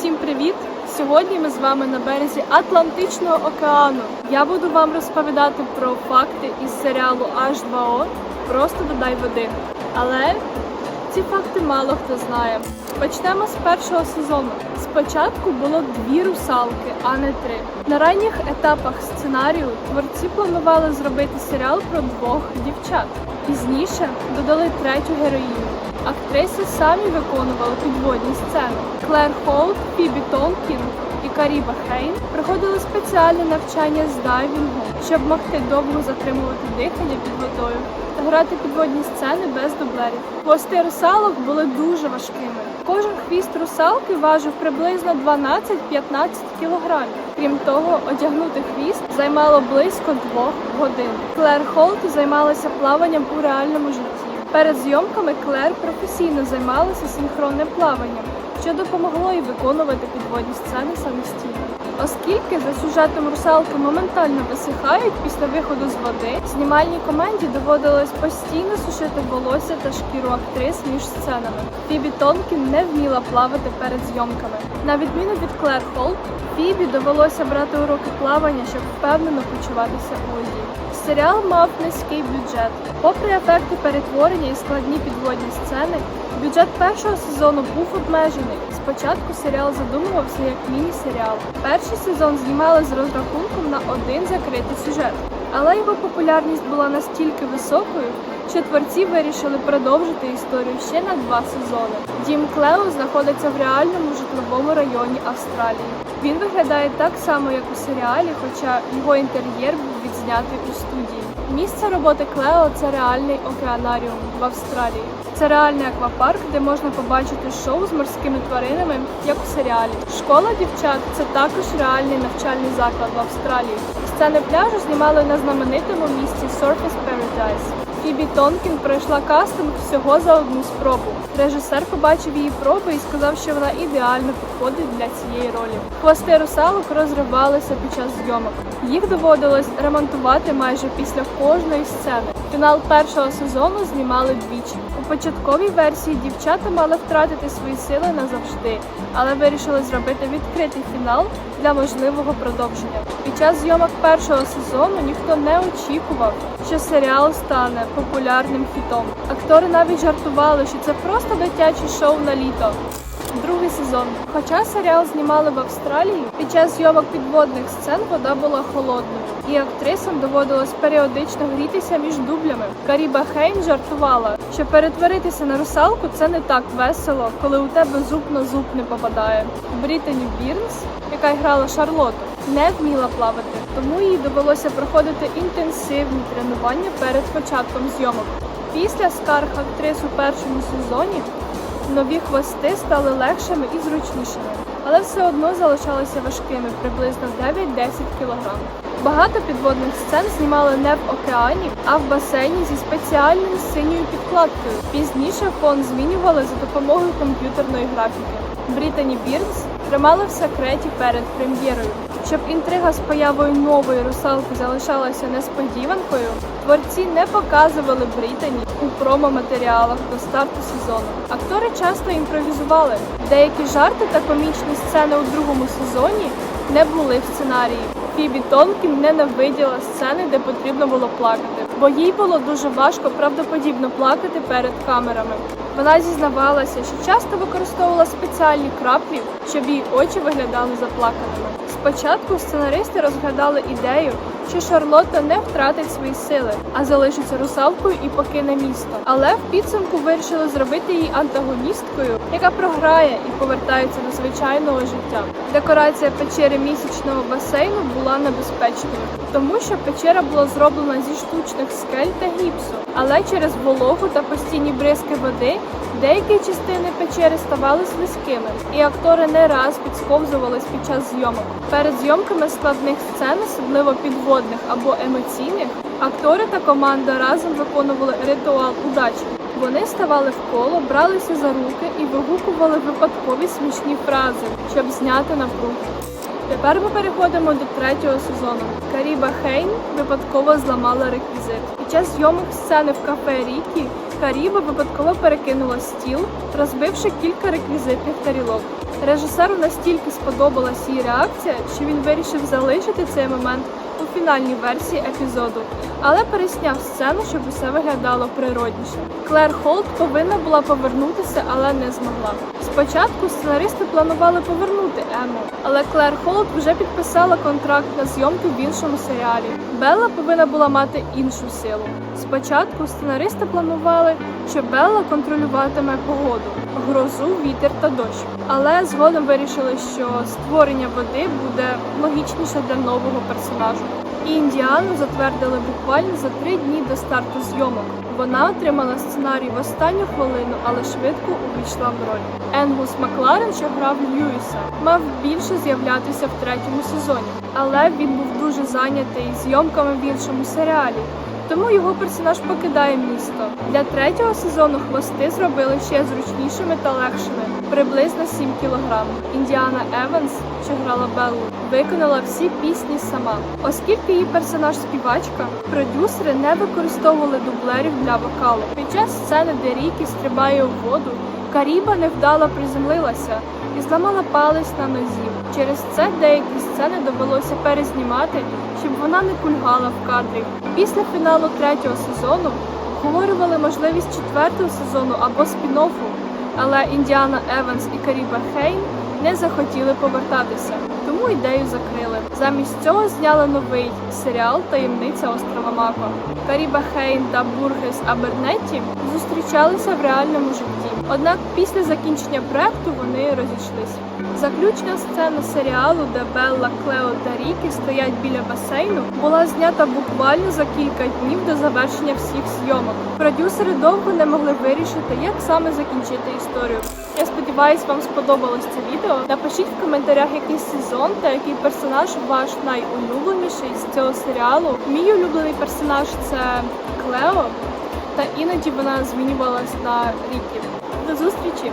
Всім привіт! Сьогодні ми з вами на березі Атлантичного океану. Я буду вам розповідати про факти із серіалу H2O Просто додай води. Але ці факти мало хто знає. Почнемо з першого сезону. Спочатку було дві русалки, а не три. На ранніх етапах сценарію творці планували зробити серіал про двох дівчат. Пізніше додали третю героїню. Актриси самі виконували підводні сцени. Клер Холт, Фібі Тонкін і Каріба Хейн проходили спеціальне навчання з дайвінгу, щоб могти довго затримувати дихання під водою та грати підводні сцени без дублерів. Хвости русалок були дуже важкими. Кожен хвіст русалки важив приблизно 12-15 кілограмів. Крім того, одягнути хвіст займало близько двох годин. Клер Холт займалася плаванням у реальному житті. Перед зйомками Клер професійно займалася синхронним плаванням, що допомогло їй виконувати підводні сцени самостійно. Оскільки за сюжетом русалки моментально висихають після виходу з води, знімальній команді доводилось постійно сушити волосся та шкіру актрис між сценами. Фібі Тонкін не вміла плавати перед зйомками. На відміну від Клер Холт, Фібі довелося брати уроки плавання, щоб впевнено почуватися у воді. Серіал мав низький бюджет. Попри ефекти перетворення і складні підводні сцени, бюджет першого сезону був обмежений. Спочатку серіал задумувався як міні-серіал. Перший сезон знімали з розрахунком на один закритий сюжет, але його популярність була настільки високою, що творці вирішили продовжити історію ще на два сезони. Дім Клео знаходиться в реальному житловому районі Австралії. Він виглядає так само, як у серіалі, хоча його інтер'єр був відзнятий у студії. Місце роботи Клео це реальний океанаріум в Австралії. Це реальний аквапарк, де можна побачити шоу з морськими тваринами, як у серіалі. Школа дівчат це також реальний навчальний заклад в Австралії. Сцени пляжу знімали на знаменитому місці Surface Paradise. Фібі Тонкін пройшла кастинг всього за одну спробу. Режисер побачив її проби і сказав, що вона ідеально підходить для цієї ролі. Хвости русалок розривалися під час зйомок. Їх доводилось ремонтувати майже після кожної сцени. Фінал першого сезону знімали двічі. У початковій версії дівчата мали втратити свої сили назавжди, але вирішили зробити відкритий фінал для можливого продовження. Під час зйомок першого сезону ніхто не очікував, що серіал стане популярним хітом. Актори навіть жартували, що це просто дитяче шоу на літо. Другий сезон. Хоча серіал знімали в Австралії, під час зйомок підводних сцен вода була холодною, і актрисам доводилось періодично грітися між дублями. Каріба Хейн жартувала, що перетворитися на русалку це не так весело, коли у тебе зуб на зуб не попадає. Брітані Бірнс, яка грала Шарлоту, не вміла плавати, тому їй довелося проходити інтенсивні тренування перед початком зйомок. Після скарг актрис у першому сезоні нові хвости стали легшими і зручнішими, але все одно залишалися важкими приблизно 9-10 кг. Багато підводних сцен знімали не в океані, а в басейні зі спеціальною синьою підкладкою. Пізніше фон змінювали за допомогою комп'ютерної графіки. Брітані Бірнс тримали в секреті перед прем'єрою. Щоб інтрига з появою нової русалки залишалася несподіванкою, творці не показували Брітані у промо-матеріалах до старту сезону. Актори часто імпровізували. Деякі жарти та комічні сцени у другому сезоні не були в сценарії. Фібі Тонкін ненавиділа сцени, де потрібно було плакати, бо їй було дуже важко правдоподібно плакати перед камерами. Вона зізнавалася, що часто використовувала спеціальні краплі, щоб її очі виглядали заплаканими. Спочатку сценаристи розглядали ідею, що Шарлотта не втратить свої сили, а залишиться русалкою і покине місто. Але в підсумку вирішили зробити її антагоністкою, яка програє і повертається до звичайного життя. Декорація печери місячного басейну була небезпечною, тому що печера була зроблена зі штучних скель та гіпсу, але через вологу та постійні бризки води деякі частини печери ставали слизькими, і актори не раз підсковзувались під час зйомок. Перед зйомками складних сцен, особливо підводних або емоційних, актори та команда разом виконували ритуал удачі. Вони ставали в коло, бралися за руки і вигукували випадкові смішні фрази, щоб зняти напругу. Тепер ми переходимо до третього сезону. Каріба Хейн випадково зламала реквізит. Під час зйомок сцени в кафе Рікі Каріба випадково перекинула стіл, розбивши кілька реквізитних тарілок. Режисеру настільки сподобалась її реакція, що він вирішив залишити цей момент у фінальній версії епізоду, але пересняв сцену, щоб усе виглядало природніше. Клер Холт повинна була повернутися, але не змогла. Спочатку сценаристи планували повернути Ему, але Клер Холт вже підписала контракт на зйомки в іншому серіалі. Белла повинна була мати іншу силу. Спочатку сценаристи планували, що Белла контролюватиме погоду, грозу, вітер та дощ. Але згодом вирішили, що створення води буде логічніше для нового персонажу. І Індіану затвердили буквально за три дні до старту зйомок. Вона отримала сценарій в останню хвилину, але швидко увійшла в роль. Енгус Макларен, що грав Льюіса, мав більше з'являтися в третьому сезоні, але він був дуже зайнятий зйомками в іншому серіалі. Тому його персонаж покидає місто. Для третього сезону хвости зробили ще зручнішими та легшими, приблизно 7 кг. Індіана Еванс, що грала Беллу, виконала всі пісні сама. Оскільки її персонаж співачка, продюсери не використовували дублерів для вокалу. Під час сцени, де Рікі стрибає у воду, Каріба невдало приземлилася і зламала палець на нозі. Через це деякі сцени довелося перезнімати, щоб вона не кульгала в кадрі. Після фіналу третього сезону обговорювали можливість четвертого сезону або спін-оффу, але Індіана Еванс і Каріба Хейн не захотіли повертатися, тому ідею закрили. Замість цього зняли новий серіал Таємниця острова Мако. Каріба Хейн та Бургес Абернетті зустрічалися в реальному житті. Однак після закінчення проекту вони розійшлись. Заключна сцена серіалу, де Белла, Клео та Рікі стоять біля басейну, була знята буквально за кілька днів до завершення всіх зйомок. Продюсери довго не могли вирішити, як саме закінчити історію. Я сподіваюся, вам сподобалось це відео. Напишіть в коментарях, який сезон та який персонаж ваш найулюбленіший з цього серіалу. Мій улюблений персонаж це Клео, та іноді вона змінювалась на Рікі. До зустрічі!